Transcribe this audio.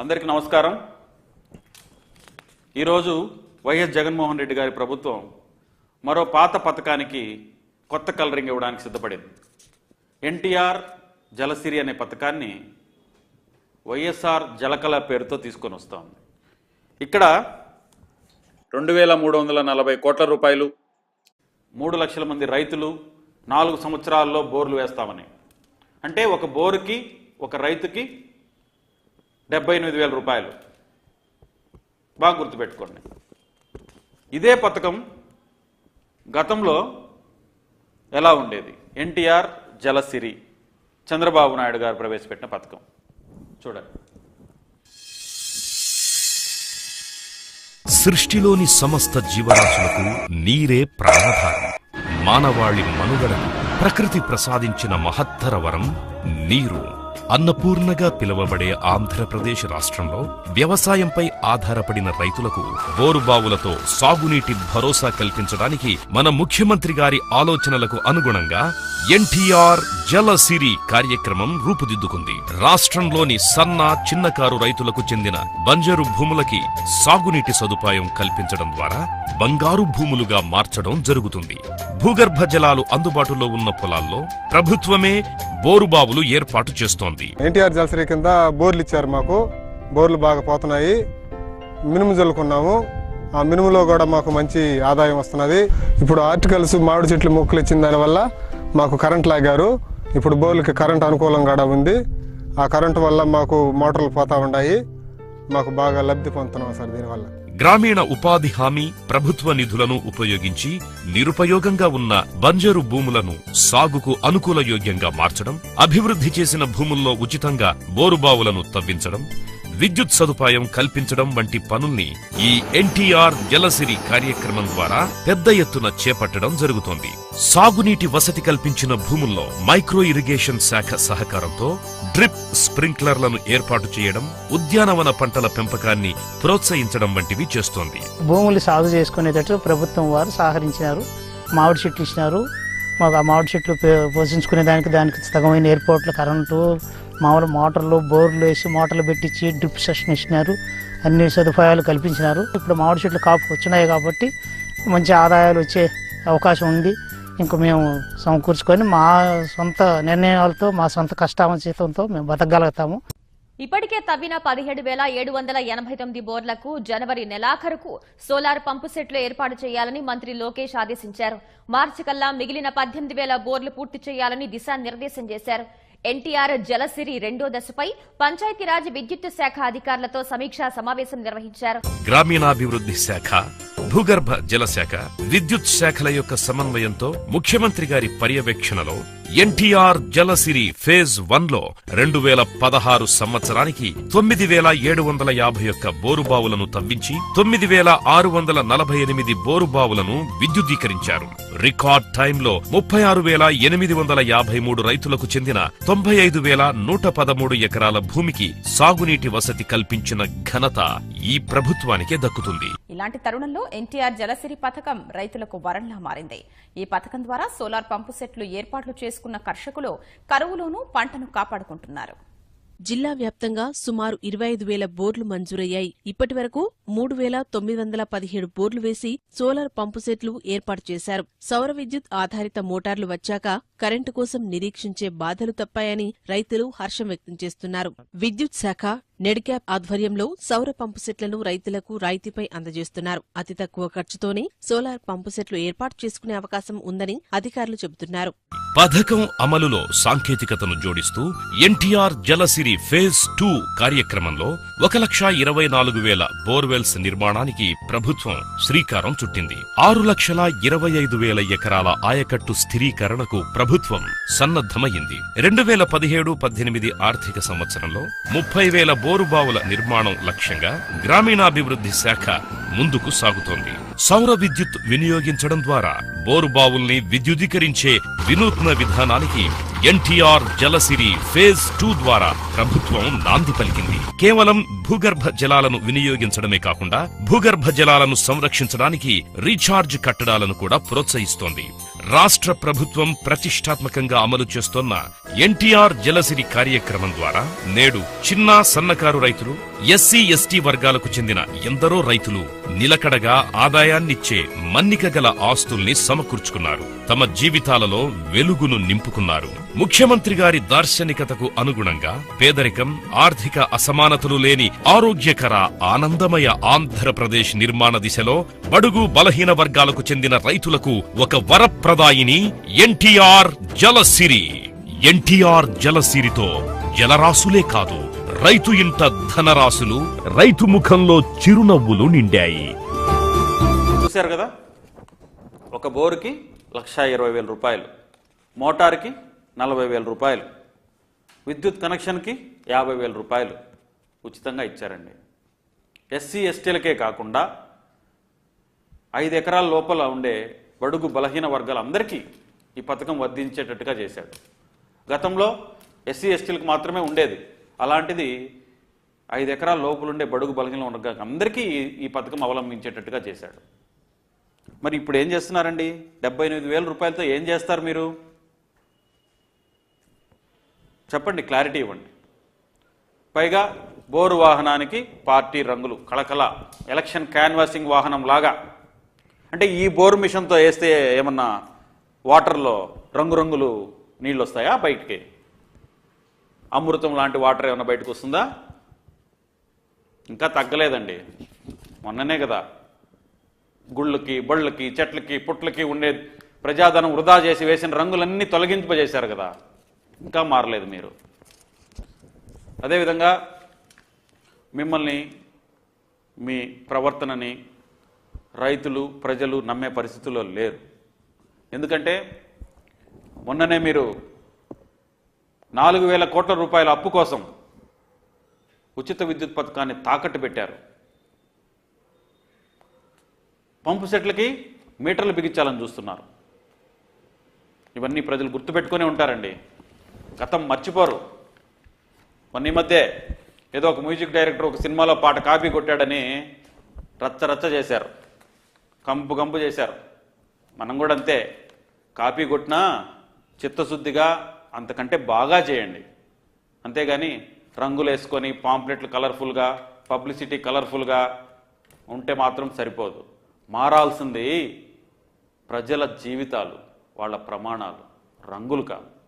అందరికీ నమస్కారం. ఈరోజు వైఎస్ జగన్మోహన్ రెడ్డి గారి ప్రభుత్వం మరో పాత పథకానికి కొత్త కలరింగ్ ఇవ్వడానికి సిద్ధపడింది. ఎన్టీఆర్ జలసిరి అనే పథకాన్ని వైఎస్ఆర్ జలకళ పేరుతో తీసుకొని వస్తోంది. ఇక్కడ రెండు వేల మూడు వందల నలభై కోట్ల రూపాయలు మూడు లక్షల మంది రైతులు నాలుగు సంవత్సరాల్లో బోర్లు వేస్తామని. అంటే ఒక బోరుకి ఒక రైతుకి డెబ్బై ఎనిమిది వేల రూపాయలు. బాగా గుర్తుపెట్టుకోండి. ఇదే పథకం గతంలో ఎలా ఉండేది? ఎన్టీఆర్ జలసిరి చంద్రబాబు నాయుడు గారు ప్రవేశపెట్టిన పథకం. చూడండి. సృష్టిలోని సమస్త జీవరాశులకు నీరే ప్రాణధారం. మానవాళి మనుగడకు ప్రకృతి ప్రసాదించిన మహత్తర వరం నీరు. అన్నపూర్ణగా పిలువబడే ఆంధ్రప్రదేశ్ రాష్ట్రంలో వ్యవసాయంపై ఆధారపడిన రైతులకు బోరుబావులతో సాగునీటి భరోసా కల్పించడానికి మన ముఖ్యమంత్రి గారి ఆలోచనలకు అనుగుణంగా ఎన్టీఆర్ జలసిరి కార్యక్రమం రూపుదిద్దుకుంది. రాష్ట్రంలోని సన్న చిన్నకారు రైతులకు చెందిన బంజరు భూములకి సాగునీటి సదుపాయం కల్పించడం ద్వారా బంగారు భూములుగా మార్చడం జరుగుతుంది. భూగర్భ జలాలు అందుబాటులో ఉన్న పొలాల్లో ప్రభుత్వమే బోరుబావులు ఏర్పాటు చేస్తోంది. ఎన్టీఆర్ జలసరి కింద బోర్లు ఇచ్చారు మాకు. బోర్లు బాగా పోతున్నాయి. మినుము జల్లుకున్నాము. ఆ మినుములో కూడా మాకు మంచి ఆదాయం వస్తున్నది. ఇప్పుడు ఆర్టికల్స్ మామిడి చెట్లు మొక్కలు ఇచ్చిన దానివల్ల మాకు కరెంట్ లాగారు. ఇప్పుడు బోర్లకి కరెంట్ అనుకూలంగా కూడా ఉంది. ఆ కరెంటు వల్ల మాకు మోటార్లు పోతా ఉన్నాయి. మాకు బాగా లబ్ధి పొందుతున్నాం సార్ దీనివల్ల. గ్రామీణ ఉపాధి హామీ ప్రభుత్వ నిధులను ఉపయోగించి నిరుపయోగంగా ఉన్న బంజరు భూములను సాగుకు అనుకూల యోగ్యంగా మార్చడం అభివృద్ధి చేసిన భూముల్లో ఉచితంగా బోరుబావులను తవ్వించడం విద్యుత్ సదుపాయం కల్పించడం వంటి పనుల్ని ఈ ఎన్టీఆర్ జలసిరి కార్యక్రమం ద్వారా పెద్ద ఎత్తున చేపట్టడం జరుగుతోంది. సాగునీటి వసతి కల్పించిన భూముల్లో మైక్రో ఇరిగేషన్ శాఖ సహకారంతో డ్రిప్ స్ప్రింక్లర్లను ఏర్పాటు చేయడం ఉద్యానవన పంటల పెంపకాన్ని ప్రోత్సహించడం వంటివి చేస్తోంది. భూములు సాగు చేసుకునేటట్టు ప్రభుత్వం వారు సహకరించినారు మామిడి చెట్లు ఇచ్చినారు మాకు ఆ మామిడి చెట్లు పోషించుకునే దానికి దానికి సగమైన ఎయిర్పోర్ట్లు కరెంటు మామూలు మోటార్లు బోర్లు వేసి మోటార్లు పెట్టించి డ్రిప్ సెషన్ ఇచ్చినారు అన్ని సదుపాయాలు కల్పించినారు. ఇప్పుడు మామిడి చెట్లు కాపు వచ్చినాయి కాబట్టి మంచి ఆదాయాలు వచ్చే అవకాశం ఉంది. ఇంకా మేము సమకూర్చుకొని మా సొంత నిర్ణయాలతో మా సొంత కష్టామచితంతో మేము బతకగలుగుతాము. ఇప్పటికే తవ్విన పదిహేడు వేల ఏడు వందల ఎనభై తొమ్మిది బోర్లకు జనవరి నెలాఖరుకు సోలార్ పంపు సెట్లు ఏర్పాటు చేయాలని మంత్రి లోకేష్ ఆదేశించారు. మార్చి కల్లా మిగిలిన పద్దెనిమిది వేల బోర్లు పూర్తి చేయాలని దిశానిర్దేశం చేశారు. ఎన్టీఆర్ జలసిరి రెండో దశపై పంచాయతీరాజ్ విద్యుత్ శాఖ అధికారులతో సమీక్షా సమావేశం నిర్వహించారు. గ్రామీణాభివృద్ధి శాఖ భూగర్భ జల శాఖ విద్యుత్ శాఖల యొక్క సమన్వయంతో ముఖ్యమంత్రి గారి పర్యవేక్షణలో ఎన్టీఆర్ జలసిరి ఫేజ్ వన్లో రెండు వేల పదహారు సంవత్సరానికి తొమ్మిది వేల ఏడు వందల యాభై ఒక్క బోరుబావులను తవ్వించి తొమ్మిది వేల ఆరు వందల నలభై ఎనిమిది బోరుబావులను విద్యుదీకరించారు రికార్డ్ టైంలో ముప్పై ఆరు వేల ఎనిమిది వందల యాభై మూడు రైతులకు చెందిన తొంభై ఐదు వేల నూట పదమూడు ఎకరాల భూమికి సాగునీటి వసతి కల్పించిన ఘనత ఈ ప్రభుత్వానికే దక్కుతుంది. ఇలాంటి తరుణంలో ఎన్టీఆర్ జలసిరి పథకం రైతులకు వరంలా మారింది. ఈ పథకం ద్వారా సోలార్ పంపు సెట్లు ఏర్పాట్లు చేసుకున్న కర్షకులు కరువులోనూ పంటను కాపాడుకుంటున్నారు. జిల్లా వ్యాప్తంగా సుమారు ఇరవై ఐదు వేల బోర్లు మంజూరయ్యాయి. ఇప్పటి వరకు మూడు వేల తొమ్మిది వందల పదిహేడు బోర్లు వేసి సోలార్ పంపు సెట్లు ఏర్పాటు చేశారు. సౌర విద్యుత్ ఆధారిత మోటార్లు వచ్చాక కరెంటు కోసం నిరీక్షించే బాధలు తప్పాయని రైతులు హర్షం వ్యక్తం చేస్తున్నారు. విద్యుత్ శాఖ నెడ్క్యాప్ ఆధ్వర్యంలో సౌర పంపు సెట్లను రైతులకు రాయితీపై అందజేస్తున్నారు. అతి తక్కువ ఖర్చుతోనే సోలార్ పంపుసెట్లు ఏర్పాటు చేసుకునే అవకాశం ఉందని అధికారులు చెబుతున్నారు. పథకం అమలులో సాంకేతికతను జోడిస్తూ ఎన్టీఆర్ జలసిరి ఫేజ్ టూ కార్యక్రమంలో ఒక లక్ష ఇరవై నాలుగు వేల బోర్వెల్స్ నిర్మాణానికి ప్రభుత్వం శ్రీకారం చుట్టింది. ఆరు లక్షల ఇరవై ఐదు వేల ఎకరాల ఆయకట్టు స్థిరీకరణకు ప్రభుత్వం సన్నద్ధమయ్యింది రెండు వేల పదిహేడు పద్దెనిమిది ఆర్థిక సంవత్సరంలో ముప్పై వేల బోరుబావుల నిర్మాణం లక్ష్యంగా గ్రామీణాభివృద్ధి శాఖ ముందుకు సాగుతోంది. సౌర విద్యుత్ వినియోగించడం ద్వారా బోరుబావుల్ని విద్యుదీకరించే వినూత్న విధానానికి ఎన్టీఆర్ జలసిరి ఫేజ్ టూ ద్వారా ప్రభుత్వం నాంది పలికింది. కేవలం భూగర్భ జలాలను వినియోగించడమే కాకుండా భూగర్భ జలాలను సంరక్షించడానికి రీఛార్జ్ కట్టడాలను కూడా ప్రోత్సహిస్తోంది. రాష్ట్ర ప్రభుత్వం ప్రతిష్టాత్మకంగా అమలు చేస్తోన్న ఎన్టీఆర్ జలసిరి కార్యక్రమం ద్వారా నేడు చిన్న సన్నకారు రైతులు ఎస్సీ ఎస్టీ వర్గాలకు చెందిన ఎందరో రైతులు నిలకడగా ఆదాయాన్నిచ్చే మన్నిక గల ఆస్తుల్ని సమకూర్చుకున్నారు. తమ జీవితాలలో వెలుగును నింపుకున్నారు. ముఖ్యమంత్రి గారి దార్శనికతకు అనుగుణంగా పేదరికం ఆర్థిక అసమానతలు లేని ఆరోగ్యకర ఆనందమయ ఆంధ్రప్రదేశ్ నిర్మాణ దిశలో బడుగు బలహీన వర్గాలకు చెందిన రైతులకు ఒక వరప్రదాయిని ఎన్టీఆర్ జలసిరి. ఎన్టీఆర్ జలసిరితో జలరాశులే కాదు రైతు ఇంట ధనరాశులు రైతు ముఖంలో చిరునవ్వులు నిండాయి. చూశారు కదా? ఒక బోరుకి లక్ష ఇరవై వేల రూపాయలు మోటార్కి నలభై వేల రూపాయలు విద్యుత్ కనెక్షన్కి యాభై వేల రూపాయలు ఉచితంగా ఇచ్చారండి. ఎస్సీ ఎస్టీలకే కాకుండా ఐదు ఎకరాల లోపల ఉండే బడుగు బలహీన వర్గాలందరికీ ఈ పథకం వర్ధించేటట్టుగా చేశాడు. గతంలో ఎస్సీ ఎస్టీలకు మాత్రమే ఉండేది. అలాంటిది ఐదు ఎకరాల లోపల ఉండే బడుగు బలహీన వర్గాలకు అందరికీ ఈ- ఈ పథకం అవలంబించేటట్టుగా చేశాడు. మరి ఇప్పుడు ఏం చేస్తున్నారండి? డెబ్బై ఎనిమిది వేల రూపాయలతో ఏం చేస్తారు మీరు? చెప్పండి క్లారిటీ ఇవ్వండి. పైగా బోరు వాహనానికి పార్టీ రంగులు కళకళ ఎలక్షన్ క్యాన్వాసింగ్ వాహనం లాగా అంటే ఈ బోరు మిషన్తో వేస్తే ఏమన్నా వాటర్లో రంగురంగులు నీళ్ళు వస్తాయా బయటికి? అమృతం లాంటి వాటర్ ఏమైనా బయటకు వస్తుందా? ఇంకా తగ్గలేదండి. మొన్ననే కదా. గుళ్ళకి బళ్ళకి చెట్లకి పుట్లకి ఉండే ప్రజాధనం వృధా చేసి వేసిన రంగులన్నీ తొలగింపజేశారు కదా. ఇంకా మారలేదు మీరు. అదేవిధంగా మిమ్మల్ని మీ ప్రవర్తనని రైతులు ప్రజలు నమ్మే పరిస్థితుల్లో లేరు. ఎందుకంటే మొన్ననే మీరు నాలుగు వేల కోట్ల రూపాయల అప్పు కోసం ఉచిత విద్యుత్ పథకాన్ని తాకట్టు పెట్టారు. పంపు సెట్లకి మీటర్లు బిగించాలని చూస్తున్నారు. ఇవన్నీ ప్రజలు గుర్తుపెట్టుకునే ఉంటారండి. గతం మర్చిపోరు. మొన్న ఈ మధ్య ఏదో ఒక మ్యూజిక్ డైరెక్టర్ ఒక సినిమాలో పాట కాపీ కొట్టాడని రచ్చ రచ్చ చేశారు. కంపు కంపు చేశారు. మనం కూడా అంతే. కాపీ కొట్టినా చిత్తశుద్ధిగా అంతకంటే బాగా చేయండి. అంతేగాని రంగులు వేసుకొని పాంప్లెట్లు కలర్ఫుల్గా పబ్లిసిటీ కలర్ఫుల్గా ఉంటే మాత్రం సరిపోదు. మారాల్సింది ప్రజల జీవితాలు వాళ్ళ ప్రమాణాలు. రంగులు కాదు.